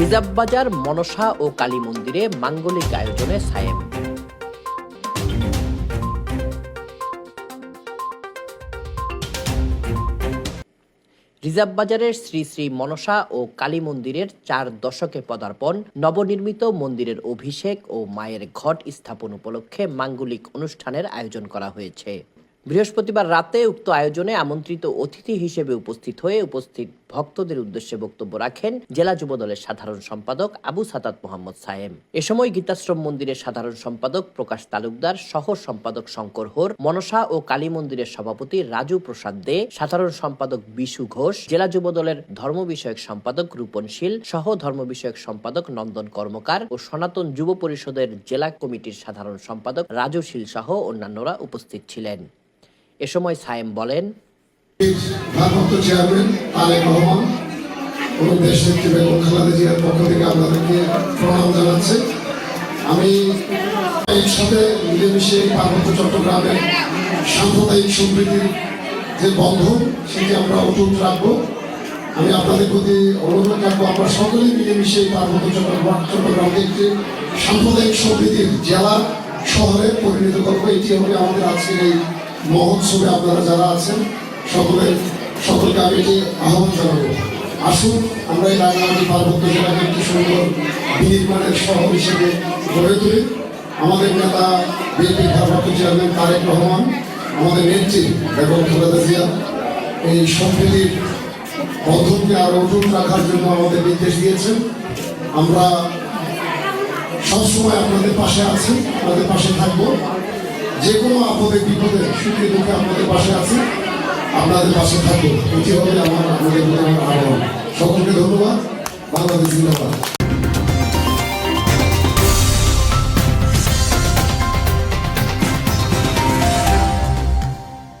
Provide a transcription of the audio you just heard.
Reserve বাজার, মনসা ও কালী মন্দিরে মাঙ্গলিক আয়োজনে সায়েম। রিজার্ভ বাজারের শ্রী শ্রী মনসা ও কালী মন্দিরের চার দশকে পদার্পণ, নবনির্মিত মন্দিরের অভিষেক ও মায়ের ঘট স্থাপন উপলক্ষে মাঙ্গলিক অনুষ্ঠানের আয়োজন করা হয়েছে। বৃহস্পতিবার রাতে উক্ত আয়োজনে আমন্ত্রিত অতিথি হিসেবে উপস্থিত হয়ে উপস্থিত ভক্তদের উদ্দেশ্যে বক্তব্য রাখেন জেলা যুবদলের সাধারণ সম্পাদক আবু সাতাত মোহাম্মদ সায়েম। এ সময় গীতাশ্রম মন্দিরের সাধারণ সম্পাদক প্রকাশ তালুকদার, সহ সম্পাদক শঙ্কর হোর, মনসা ও কালী মন্দিরের সভাপতি রাজু প্রসাদ দে, সাধারণ সম্পাদক বিশু ঘোষ, জেলা যুবদলের ধর্ম বিষয়ক সম্পাদক রূপন শীল, সহ ধর্ম বিষয়ক সম্পাদক নন্দন কর্মকার ও সনাতন যুব পরিষদের জেলা কমিটির সাধারণ সম্পাদক রাজু শীল সহ অন্যান্যরা উপস্থিত ছিলেন। এ সময় সায়েম বলেন চেয়ারম্যান আপনাদেরকে আমি এর সাথে মিলেমিশে পার্বত্য চট্টগ্রামের সাম্প্রদায়িক সম্প্রীতির যে বন্ধন, সেটি আমরা অটুট রাখব। আমি আপনাদের প্রতি অনুরোধ রাখব, আমরা সকলেই মিলেমিশে পার্বত্য চট্টগ্রাম চট্টগ্রামকে একটি সাম্প্রদায়িক সম্প্রীতির জেলা শহরে পরিণত করব। এটি হবে আমাদের আজকের এই মহোৎসবে আপনারা যারা আছেন সকলের সকলকে আমি এটি আহ্বান জানাব। আসুন, আমরা এই রাঙামাটি পার্বত্য জেলাকে একটি সুন্দর বিনির্মাণের শহর হিসেবে গড়ে তুলি। আমাদের নেতা বিএনপি ভারপ্রাপ্ত চেয়ারম্যান তারেক রহমান, আমাদের নেত্রী বেগম খালেদা জিয়া, এই সম্প্রীতির বন্ধনকে আরও অটুট রাখার জন্য আমাদের নির্দেশ দিয়েছেন। আমরা সবসময় আপনাদের পাশে আছি, আপনাদের পাশে থাকব। যে কোনো আপদে, বিপদে, সুখে, দুঃখে আপনাদের পাশে আছি। আপনাদের পাশে থাকব। এটি হবে আমার আপনাদের আমার সকলকে ধন্যবাদ। বাংলাদেশ জিন্দাবাদ।